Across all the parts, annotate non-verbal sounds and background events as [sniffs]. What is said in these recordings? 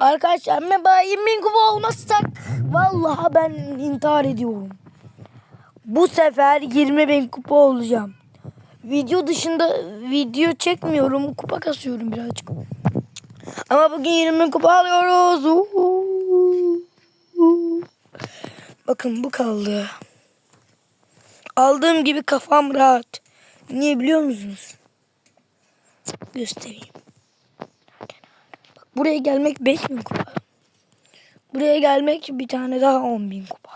Arkadaşlar merhaba 20 bin kupa olmazsak vallahi ben intihar ediyorum. Bu sefer 20 bin kupa olacağım. Video dışında video çekmiyorum. Kupa kasıyorum birazcık. Ama bugün 20 bin kupa alıyoruz. Bakın bu kaldı. Aldığım gibi kafam rahat. Niye biliyor musunuz? Göstereyim. Buraya gelmek 5000 kupa. Buraya gelmek bir tane daha 10.000 kupa.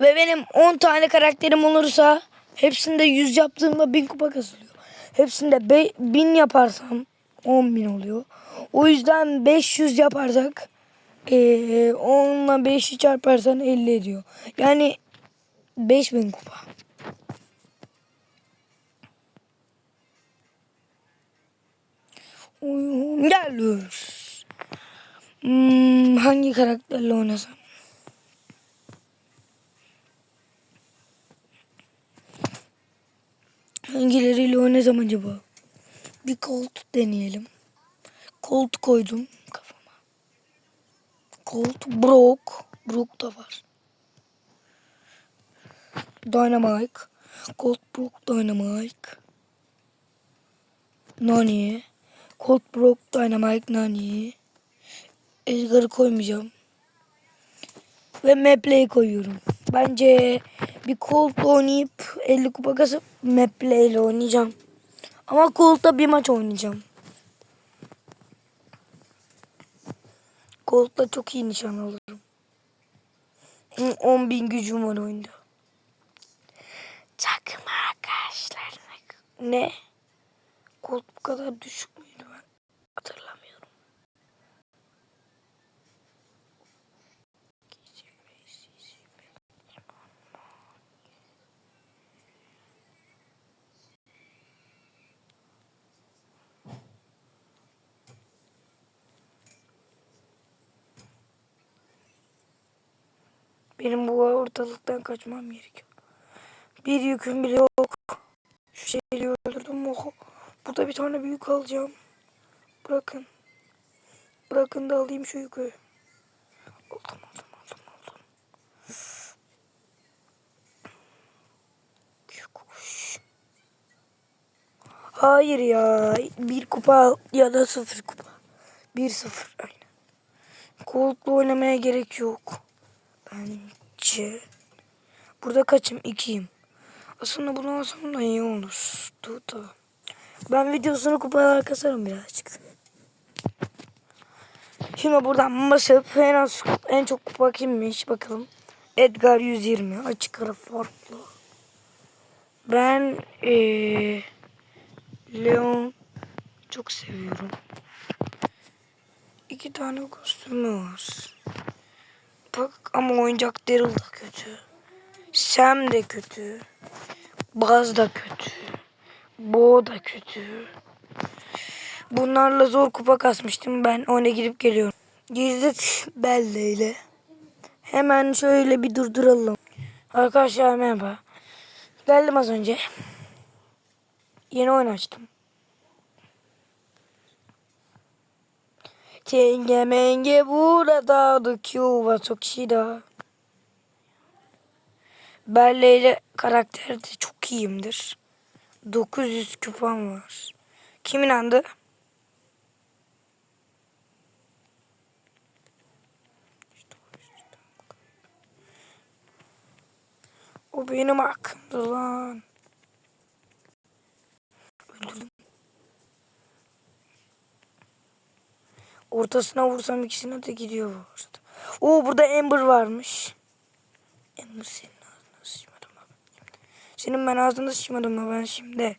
Ve benim 10 tane karakterim olursa hepsinde 100 yaptığımda 1000 kupa kasılıyor. Hepsinde be- 1000 yaparsam 10.000 oluyor. O yüzden 500 yaparsak eee 10 ile 5'i çarparsan 50 ediyor. Yani 5000 kupa. Geliyoruz. Hmm, hangi karakterle oynasam? Hangileriyle oynasam acaba? Bir Colt deneyelim. Colt koydum kafama. Colt, Brock. Brock da var. Dynamite. Colt, Brock, Dynamite. Nani. Colt Brock Dynamite Nani. Edgar'ı koymayacağım. Ve Maple'yi koyuyorum. Bence bir Colt'la oynayıp 50 kupa kasıp Maple ile oynayacağım. Ama Colt'la bir maç oynayacağım. Colt'la çok iyi nişan alırım. 10 bin gücüm var oyunda. Takım arkadaşlar. Ne? Colt bu kadar düşük Benim bu ortalıktan kaçmam gerekiyor. Bir yüküm bile yok. Şu şeyi öldürdüm. Oh. Burada bir tane büyük alacağım. Bırakın. Bırakın da alayım şu yükü. Aldım aldım aldım aldım. Hayır ya. Bir kupa ya da sıfır kupa. Bir sıfır aynen. Cold'la oynamaya gerek yok. Bence. Burada kaçım? İkiyim. Aslında bunu alsam da iyi olur. Da. Ben videosunu kupalar kasarım birazcık. Şimdi buradan basıp en az en çok kupa kimmiş bakalım. Edgar 120 açık ara farklı. Ben ee, Leon çok seviyorum. İki tane kostümü var. Bak ama oyuncak Daryl da kötü. Sam de kötü. Baz da kötü. Bo da kötü. Bunlarla zor kupa kasmıştım. Ben ona girip geliyorum. Girdik Belle ile. Hemen şöyle bir durduralım. Arkadaşlar merhaba. Geldim az önce. Yeni oyun açtım. Tenge menge burada da Q Toki'da. Belle ile karakterde çok iyiyimdir. 900 kupam var. Kim inandı? O benim hakkımdı lan. Öldürdüm. Ortasına vursam ikisine de gidiyor bu. Oo burada Amber varmış. Amber senin ağzına sıçmadım mı? Senin ben ağzına sıçmadım mı ben şimdi?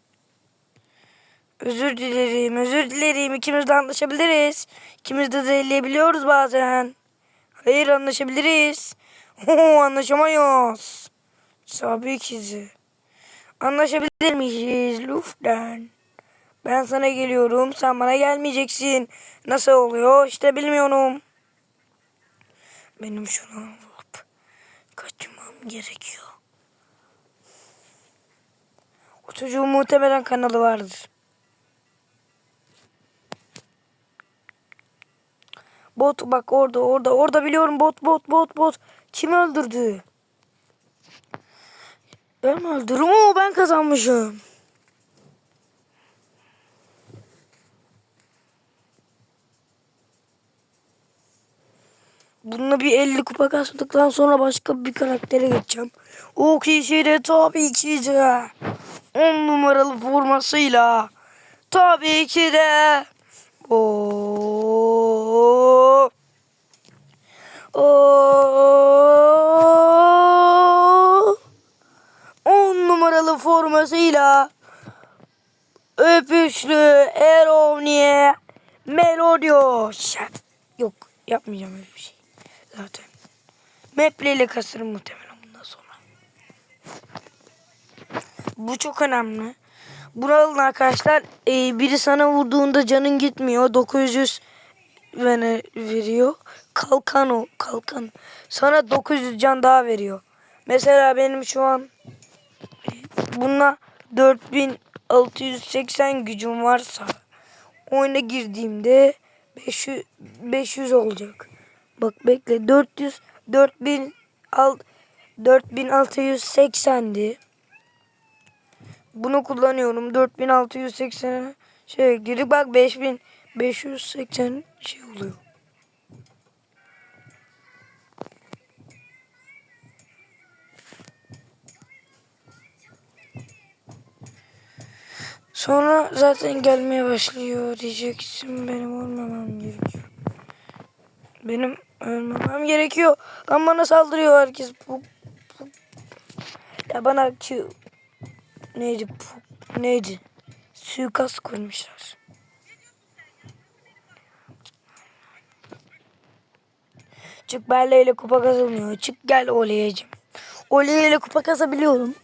Özür dilerim, özür dilerim. İkimiz de anlaşabiliriz. İkimiz de zehirleyebiliyoruz bazen. Hayır anlaşabiliriz. Oo anlaşamayız. Tabii ki. Anlaşabilir miyiz lütfen? Ben sana geliyorum, sen bana gelmeyeceksin. Nasıl oluyor işte bilmiyorum. Benim şunu alıp kaçmam gerekiyor. O çocuğun muhtemelen kanalı vardır. Bot bak orada orada orada biliyorum bot bot bot bot. Kim öldürdü? Ben mi öldürdüm? Oo ben kazanmışım. Bununla bir 50 kupa kastıktan sonra başka bir karaktere geçeceğim. O kişi de tabii ki de 10 numaralı formasıyla tabii ki de o o 10 numaralı formasıyla öpüşlü Erovniye Melodios. Yok yapmayacağım öyle bir şey. Zaten. Maple ile kasarım muhtemelen bundan sonra. Bu çok önemli. Bunu alın arkadaşlar. Ee, biri sana vurduğunda canın gitmiyor. 900 vene veriyor. Kalkan o. Kalkan. Sana 900 can daha veriyor. Mesela benim şu an e, bununla 4680 gücüm varsa oyuna girdiğimde 500, 500 olacak. Bak bekle 400 4000 al 4680'di. Bunu kullanıyorum. 4680'e şey girdik bak 5580 şey oluyor. Sonra zaten gelmeye başlıyor diyeceksin benim ölmemem gerekiyor. Benim ölmemem gerekiyor. Lan bana saldırıyor herkes. Bu, bu. Ya bana Q neydi bu, neydi? Suikast kurmuşlar. Çık Berle ile kupa kazanmıyor. Çık gel Oley'cim. Oley ile kupa kazabiliyorum.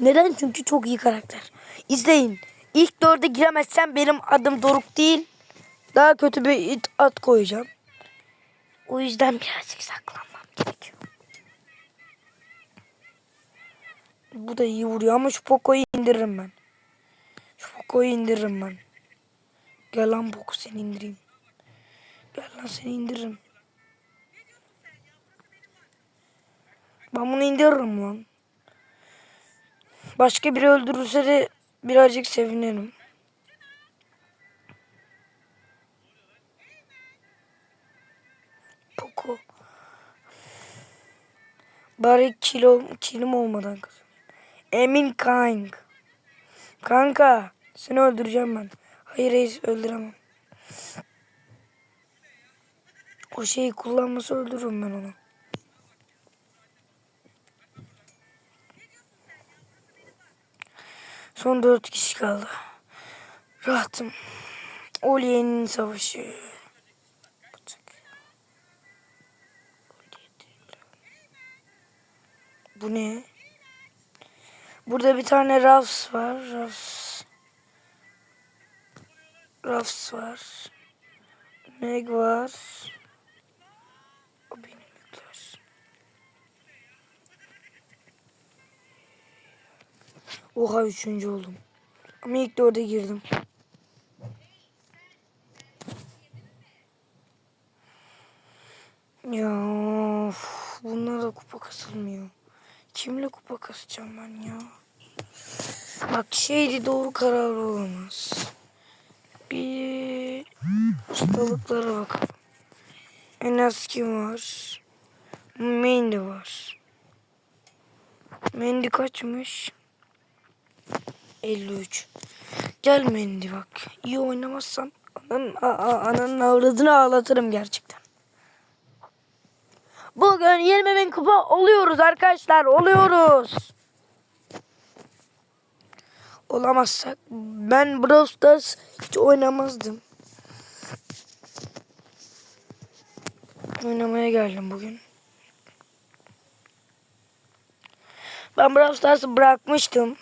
Neden? Çünkü çok iyi karakter. İzleyin. İlk dörde giremezsem benim adım Doruk değil. Daha kötü bir it at koyacağım. O yüzden birazcık saklanmam gerekiyor. Bu da iyi vuruyor ama şu Poco'yu indiririm ben. Şu Poco'yu indiririm ben. Gel lan Poco seni indireyim. Gel lan seni indiririm. Ben bunu indiririm lan. Başka biri öldürürse de birazcık sevinirim. Bari kilo, kilim olmadan kazanayım. Emin Kang. Kanka seni öldüreceğim ben. Hayır reis öldüremem. O şeyi kullanması öldürürüm ben onu. Son dört kişi kaldı. Rahatım. Oliye'nin savaşı. Bu ne? Burada bir tane Rafs var. Rafs. Rafs var. Meg var. O benim yükler. Oha üçüncü oldum. Ama ilk dörde girdim. Ya of, bunlar da kupa kasılmıyor. Kimle kupa kasacağım ben ya? Bak şeydi doğru karar olamaz. Bir ustalıklara bakalım. En az kim var? Mendy var. Mendy kaçmış? 53. Gel Mendy bak. İyi oynamazsan ananın, a- avradını ağlatırım gerçekten. Bugün 20 bin kupa oluyoruz arkadaşlar. Oluyoruz. Olamazsak ben Brawl Stars hiç oynamazdım. Oynamaya geldim bugün. Ben Brawl Stars'ı bırakmıştım.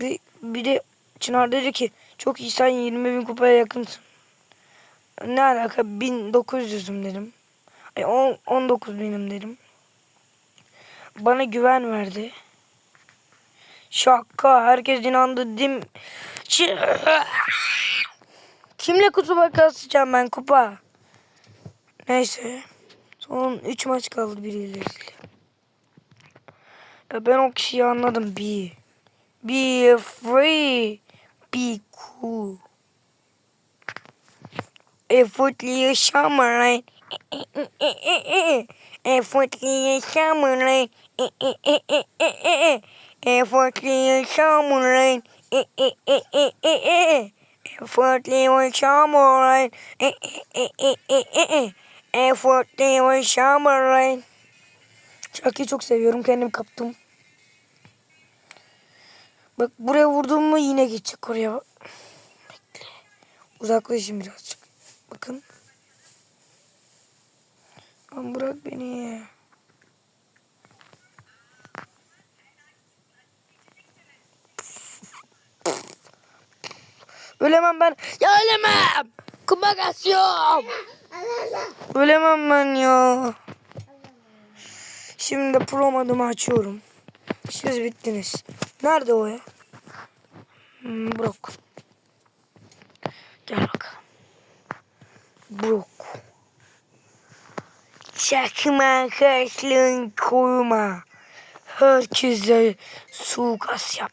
Bir, bir de Çınar dedi ki çok iyi sen 20 bin kupaya yakınsın. Ne alaka 1900'üm dedim. Ay, on- 19 benim dedim. Bana güven verdi. Şaka herkes inandı dim. Kimle kupa kasacağım ben kupa? Neyse. Son 3 maç kaldı biriyle. Ya ben o kişiyi anladım. Be. Be free. Be cool. Effortlı yaşamayın. Effortlı yaşamayın. Effortlı yaşamayın. Effortlı yaşamayın. Effortlı yaşamayın. Şarkıyı çok seviyorum. Kendim kaptım. Bak buraya vurdum mu yine gidecek oraya. Bak. Bekle. Uzaklaşayım birazcık. Bakın. Lan bırak beni. Ölemem ben. Ya ölemem. Kuma kasıyorum. Ölemem ben ya. Şimdi pro modumu açıyorum. Siz bittiniz. Nerede o ya? Hmm, Brock. Gel bakalım. Brock. Çakma kaşlığın koyma. Herkese suikast yap.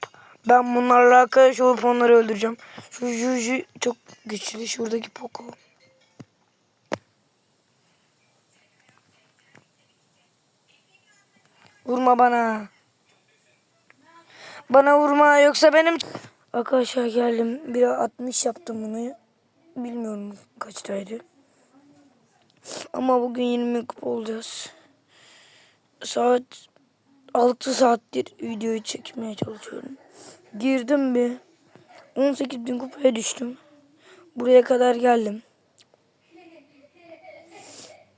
Ben bunlarla arkadaş olup onları öldüreceğim. Şu Juju çok güçlü. Şuradaki Poco. Vurma bana. Bana vurma yoksa benim... Arkadaşlar geldim. Bir 60 yaptım bunu. Bilmiyorum kaçtaydı. Ama bugün 20 kupa olacağız. Saat 6 saattir videoyu çekmeye çalışıyorum. Girdim bir. 18 bin kupaya düştüm. Buraya kadar geldim.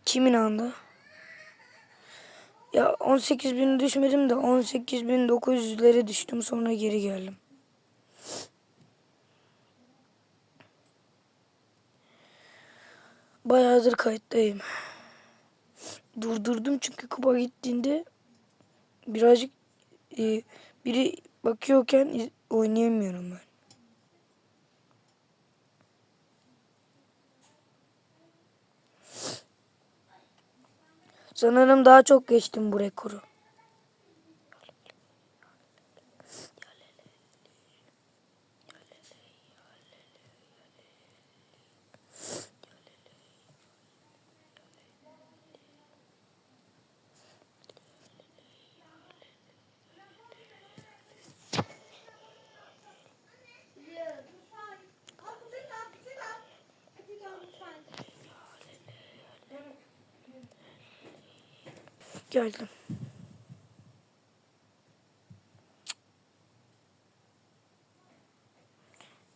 Kimin anda? Ya 18 bin düşmedim de 18 bin 900'lere düştüm sonra geri geldim. Bayağıdır kayıttayım. Durdurdum çünkü kupa gittiğinde birazcık e, biri bakıyorken oynayamıyorum ben. Sanırım daha çok geçtim bu rekoru. Geldim.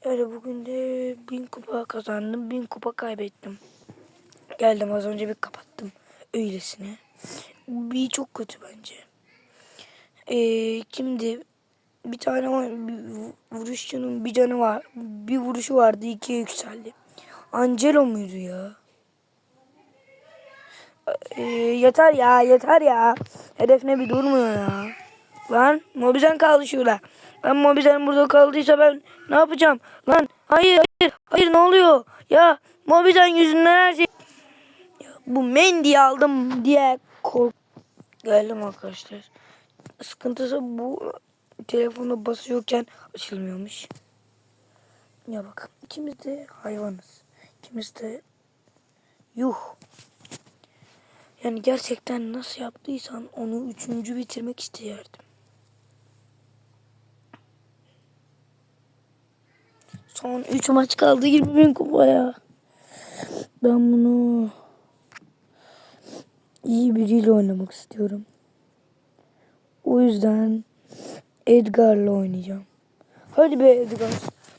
Öyle bugün de bin kupa kazandım. Bin kupa kaybettim. Geldim az önce bir kapattım. Öylesine. Bir çok kötü bence. Ee, kimdi? Bir tane bir vuruşçunun bir canı var. Bir vuruşu vardı ikiye yükseldi. Angelo muydu ya? Ee, yeter ya yeter ya. Hedef ne bir durmuyor ya. Lan Mobizen kaldı şurada. Lan Mobizen burada kaldıysa ben ne yapacağım? Lan hayır hayır hayır ne oluyor? Ya Mobizen yüzünden her şey. Ya, bu Mendy'yi aldım diye kork geldim arkadaşlar. Sıkıntısı bu telefonu basıyorken açılmıyormuş. Ya bakın ikimiz de hayvanız. İkimiz de yuh. Yani gerçekten nasıl yaptıysan onu üçüncü bitirmek isterdim. Son 3 maç kaldı 20 bin kupaya. Ben bunu iyi biriyle oynamak istiyorum. O yüzden Edgar'la oynayacağım. Hadi be Edgar.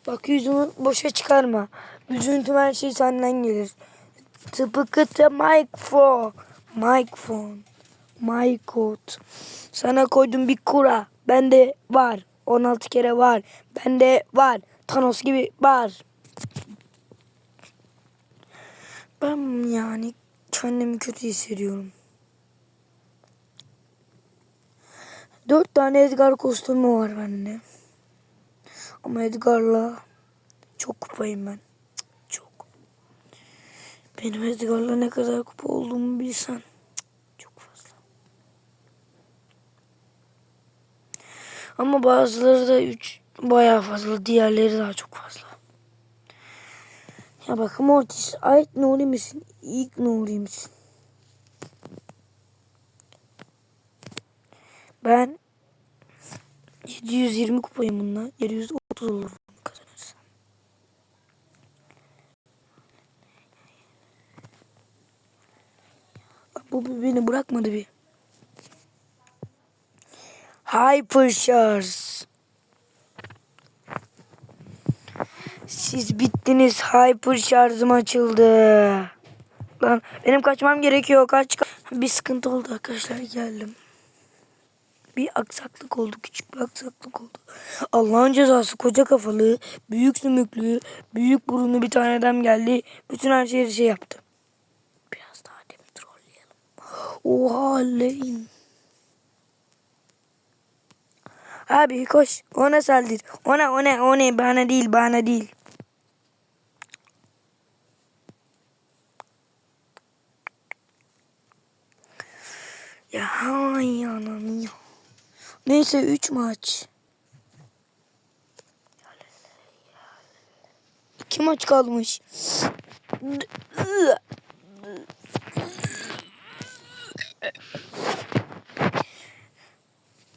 Bak yüzümü boşa çıkarma. Üzüntüm her şey senden gelir. Tıpkı microphone. Microphone. My. Sana koydum bir kura. Bende var. 16 kere var. Bende var. Thanos gibi var. Ben yani kendimi kötü hissediyorum. Dört tane Edgar kostümü var bende. Ama Edgar'la çok kupayım ben. Çok. Benim Edgar'la ne kadar kupa olduğumu bilsen. Cık, Çok fazla. Ama bazıları da 3 bayağı fazla. Diğerleri daha çok fazla. Ya bak Mortis ait Nuri misin? İlk Nuri misin? Ben 720 kupayım bununla. 730 olur kazanırsam. Bu beni bırakmadı bir. Hyper Charge. Siz bittiniz. Hyper şarjım açıldı. Lan benim kaçmam gerekiyor. Kaç. ka- Bir sıkıntı oldu arkadaşlar. Geldim. Bir aksaklık oldu. Küçük bir aksaklık oldu. Allah'ın cezası koca kafalı, büyük sümüklü, büyük burunlu bir tane adam geldi. Bütün her şeyi şey yaptı. Biraz daha demin trolleyelim. Oha Lane. Abi koş. Ona saldır. Ona ona ona bana değil bana değil. Ya hay ananı ya. Neyse 3 maç. İki maç kalmış.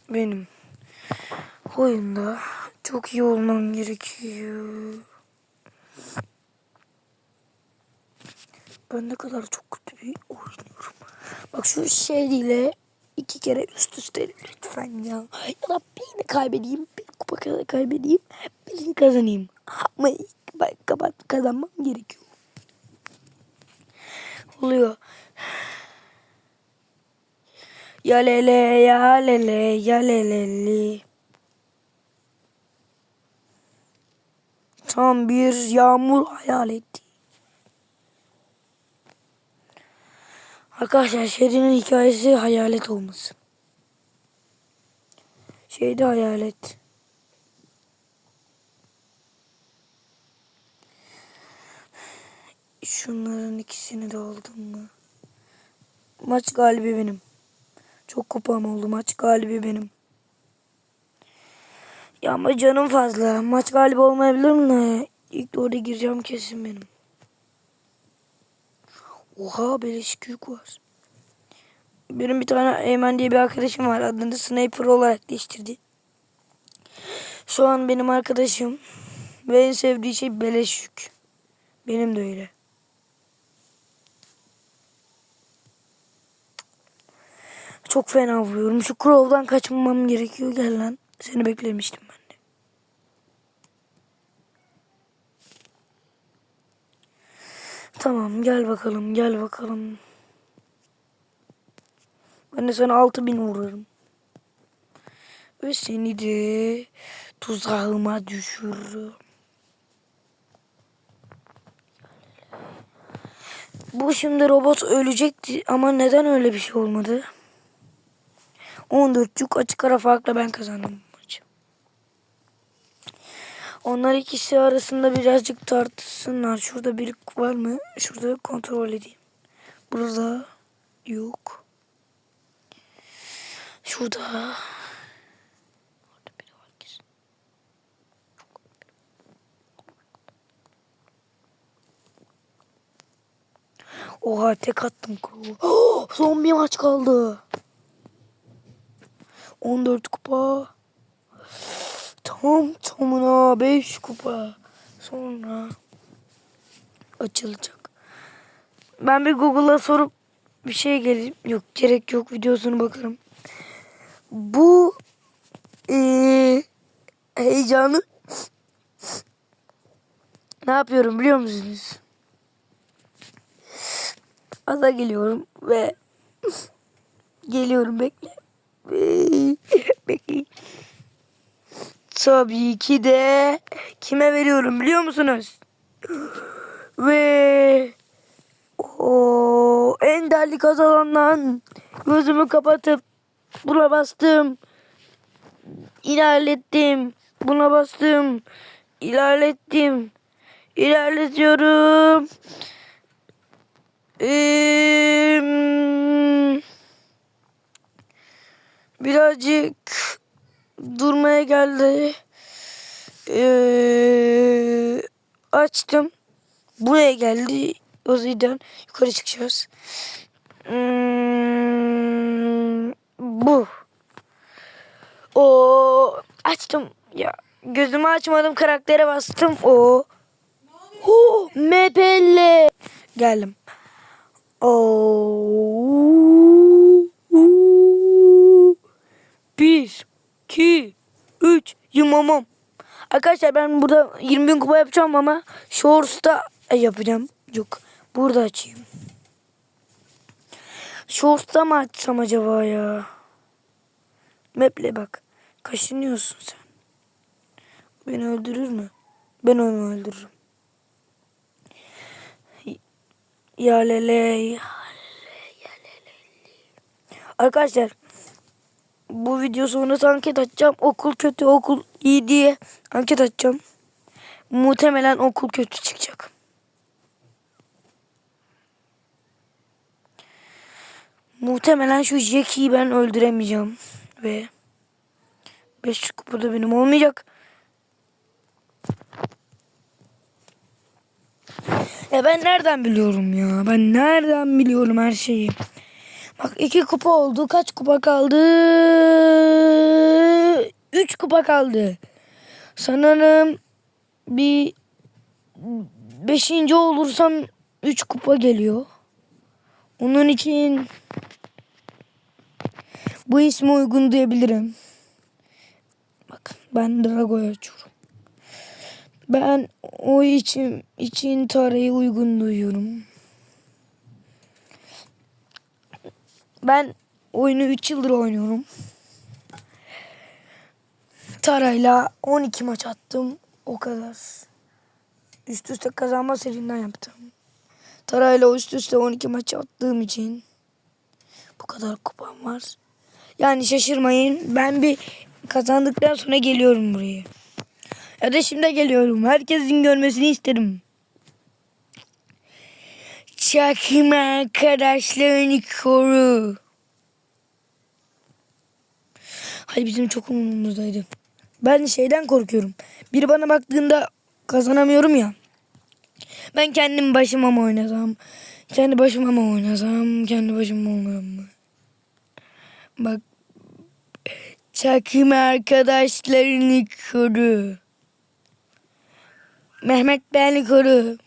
Benim oyunda çok iyi olmam gerekiyor. Ben ne kadar çok kötü bir oynuyorum. Bak şu şeyle iki kere üst üste lütfen ya. Ya da birini kaybedeyim, bir kupa kaz- kaybedeyim, birini kazanayım. Ama ilk kapat kazanmam gerekiyor. Oluyor. Ya lele ya lele ya leleli. Tam bir yağmur hayal etti. Arkadaşlar Şeri'nin hikayesi hayalet olması. Şeyde hayalet. Şunların ikisini de aldım mı? Maç galibi benim. Çok kupam oldu. Maç galibi benim. Ya ama canım fazla. Maç galibi olmayabilir mi? İlk orada gireceğim kesin benim. Oha beleş yük var. Benim bir tane Eymen diye bir arkadaşım var. Adını Sniper olarak değiştirdi. Şu an benim arkadaşım. Ve en sevdiği şey beleş. Benim de öyle. Çok fena vuruyorum. Şu Crow'dan kaçmamam gerekiyor. Gel lan. Seni beklemiştim ben de. Tamam gel bakalım gel bakalım. Ben de sana 6000 vurarım. Ve seni de tuzağıma düşürürüm. Bu şimdi robot ölecekti ama neden öyle bir şey olmadı? 14 yük açık ara farkla ben kazandım. Onlar ikisi arasında birazcık tartışsınlar. Şurada biri var mı? Şurada kontrol edeyim. Burada yok. Şurada. Orada biri var. Oha tek attım kuru. [gasps] Son bir maç kaldı. 14 kupa. Tam tamına 5 kupa. Sonra açılacak. Ben bir Google'a sorup bir şey geleyim. Yok gerek yok videosunu bakarım. Bu eee, heyecanı [sniffs] ne yapıyorum biliyor musunuz? Ada geliyorum ve [sniffs] geliyorum bekle. [sniffs] Bekleyin. Tabii ki de kime veriyorum biliyor musunuz? Ve o en değerli kazanan gözümü kapatıp buna bastım. İlerlettim. Buna bastım. İlerlettim. İlerletiyorum. Ee, birazcık durmaya geldi. Ee, açtım. Buraya geldi. O yüzden yukarı çıkacağız. Hmm, bu. O açtım. Ya gözümü açmadım karaktere bastım. O. Hu MPL. Geldim. Oo. Bir, iki, üç, yumamam. Arkadaşlar ben burada 20 bin kupa yapacağım ama Shorts'ta yapacağım. Yok burada açayım. Shorts'ta mı açsam acaba ya? Map'le bak. Kaşınıyorsun sen. Beni öldürür mü? Ben onu öldürürüm. Ya lele ya le, ya lele. Arkadaşlar bu video sonrası anket açacağım. Okul kötü okul iyi diye anket açacağım. Muhtemelen okul kötü çıkacak. Muhtemelen şu Jackie'yi ben öldüremeyeceğim. Ve 5 kupada benim olmayacak. Ya ben nereden biliyorum ya? Ben nereden biliyorum her şeyi? Bak iki kupa oldu. Kaç kupa kaldı? Üç kupa kaldı. Sanırım bir beşinci olursam üç kupa geliyor. Onun için bu ismi uygun diyebilirim. Bak ben Drago'yu açıyorum. Ben o için için tarayı uygun duyuyorum. Ben oyunu 3 yıldır oynuyorum. Tarayla 12 maç attım. O kadar. Üst üste kazanma serinden yaptım. Tarayla üst üste 12 maç attığım için bu kadar kupam var. Yani şaşırmayın. Ben bir kazandıktan sonra geliyorum buraya. Ya da şimdi geliyorum. Herkesin görmesini isterim. Çakma arkadaşlarını koru. Hayır bizim çok umurumuzdaydı. Ben şeyden korkuyorum. Biri bana baktığında kazanamıyorum ya. Ben kendim başıma mı oynasam? Kendi başıma mı oynasam? Kendi başıma oynarım mı? Bak. Çakma arkadaşlarını koru. Mehmet beni koru.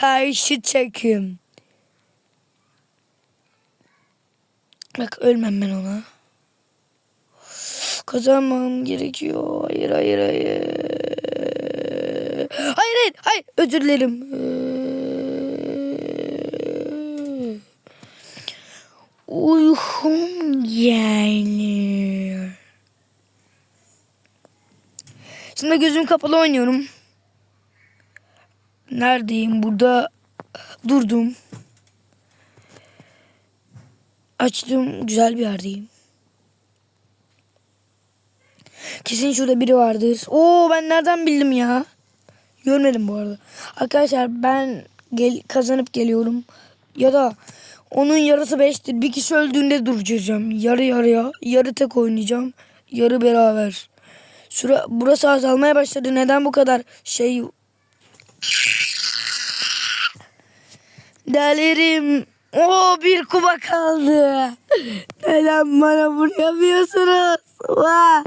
Karşı takım. Bak ölmem ben ona. Kazanmam gerekiyor. Hayır hayır hayır. Hayır hayır hayır. Özür dilerim. Uykum geliyor. Şimdi gözüm kapalı oynuyorum. Neredeyim? Burada durdum. Açtım. Güzel bir yerdeyim. Kesin şurada biri vardır. Oo ben nereden bildim ya? Görmedim bu arada. Arkadaşlar ben gel kazanıp geliyorum. Ya da onun yarısı beştir. Bir kişi öldüğünde duracağım. Yarı yarıya. Yarı tek oynayacağım. Yarı beraber. Süre, burası azalmaya başladı. Neden bu kadar şey... Delirim. O bir kuba kaldı. Neden bana vuramıyorsunuz? Vah.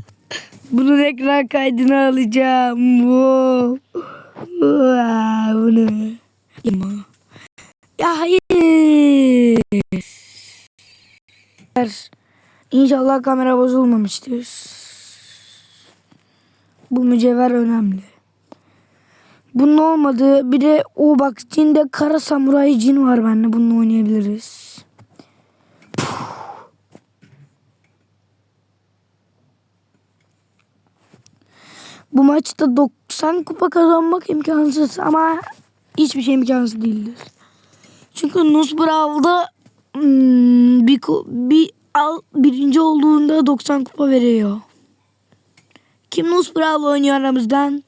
Bunun ekran kaydını alacağım. Wow. Vah, bunu. Ya hayır. İnşallah kamera bozulmamıştır. Bu mücevher önemli. Bunun olmadı. Bir de o bak cinde kara samuray cin var bende. Bununla oynayabiliriz. Bu maçta 90 kupa kazanmak imkansız ama hiçbir şey imkansız değildir. Çünkü Nus Brawl'da hmm, bir, bir al, birinci olduğunda 90 kupa veriyor. Kim Nus Brawl oynuyor aramızdan?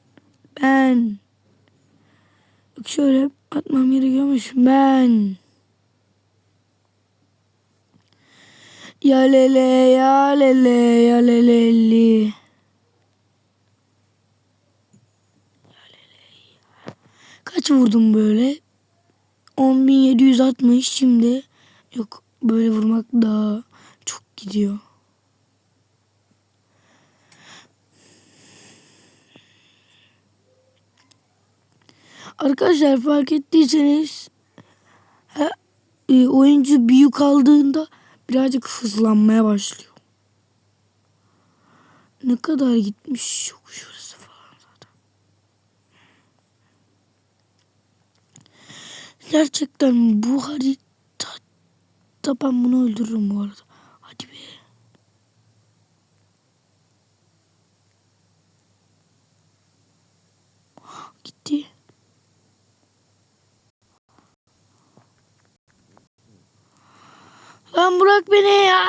Ben. Şöyle atmam gerekiyormuş. Ben. Ya lele ya lele ya leleli. Kaç vurdum böyle? 10.760 şimdi. Yok böyle vurmak daha çok gidiyor. Arkadaşlar fark ettiyseniz e, oyuncu büyük aldığında birazcık hızlanmaya başlıyor. Ne kadar gitmiş çok şurası falan zaten. Gerçekten bu harita ben bunu öldürürüm bu arada. Hadi be. Gitti. Lan bırak beni ya.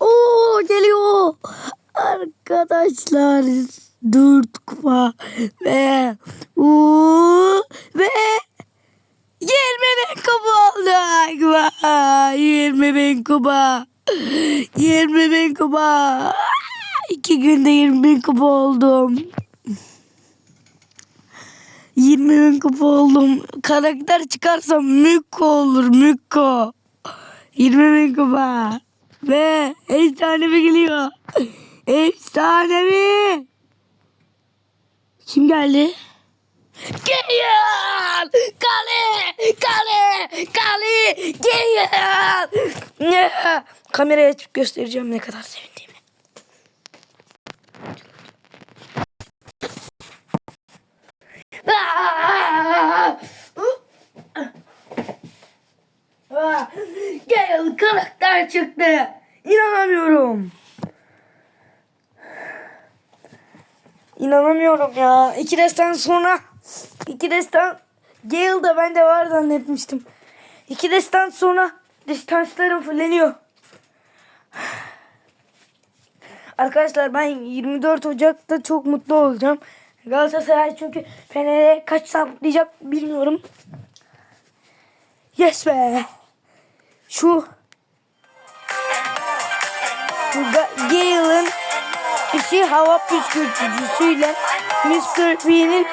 Oo geliyor. Arkadaşlar dört kupa ve uuu ve 20 bin kupa. Vay, 20 bin kupa. 20 bin kupa. İki günde 20 bin kupa oldum. 20 bin kupa oldum. Karakter çıkarsam Mükko olur Mükko. 20 bin kupa. Ve efsanevi geliyor. [laughs] Efsanevi. Kim geldi? Geliyor. Kale. Kale. Kale. Geliyor. Kameraya açıp göstereceğim ne kadar sevindiğimi. Gel karakter çıktı. İnanamıyorum. İnanamıyorum ya. İki destan sonra iki destan Gale'da bende var zannetmiştim. İki destan sonra distanslarım fulleniyor. Arkadaşlar ben 24 Ocak'ta çok mutlu olacağım. Galatasaray çünkü Fener'e kaç saplayacak bilmiyorum. Yes be. Şu Gale'ın işi hava püskürtücüsüyle Mr. P'nin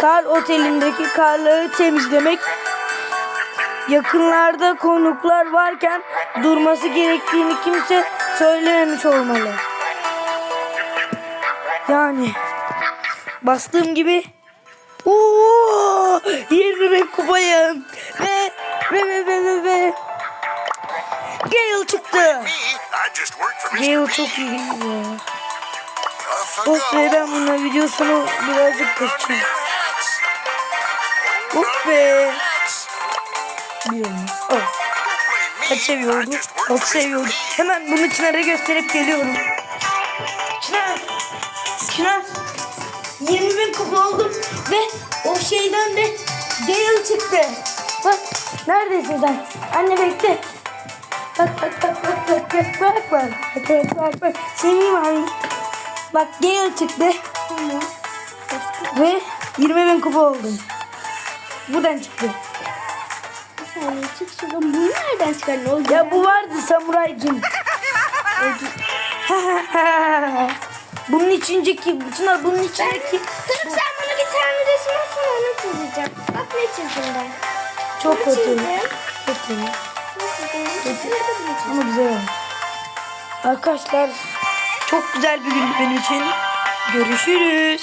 kar otelindeki karları temizlemek yakınlarda konuklar varken durması gerektiğini kimse söylememiş olmalı. Yani bastığım gibi Oo, 20 bin kupayım ve ve ve ve ve ve Gale çıktı. Gale çok iyi I Oh be ben bunun videosunu birazcık kaçacağım. Oh be. Biliyorum. Oh. Kaç seviyorum. for seviyorum. Hemen bunu Çınar'a gösterip geliyorum. Çınar. Çınar. 20 bin kupa oldum ve o şeyden de Gale çıktı. Bak neredesin sen? Anne bekle. Bak bak bak bak bak bak bak bak bak bak bak Senin var. Bak Gale çıktı. Ve 20 bin kupa oldum. Buradan çıktı. Bir saniye çık şuradan. Bunu nereden çıkar? Ne oldu? Ya bu vardı samuraycım. [laughs] bunun içindeki, Çınar bunun içindeki Dur sen bana bir tane resim atsana onu çizeceğim. Bak ne çizdim ben. çok kötü. Kötü. Ama güzel olmuş. Arkadaşlar çok güzel bir gündü benim için. Görüşürüz.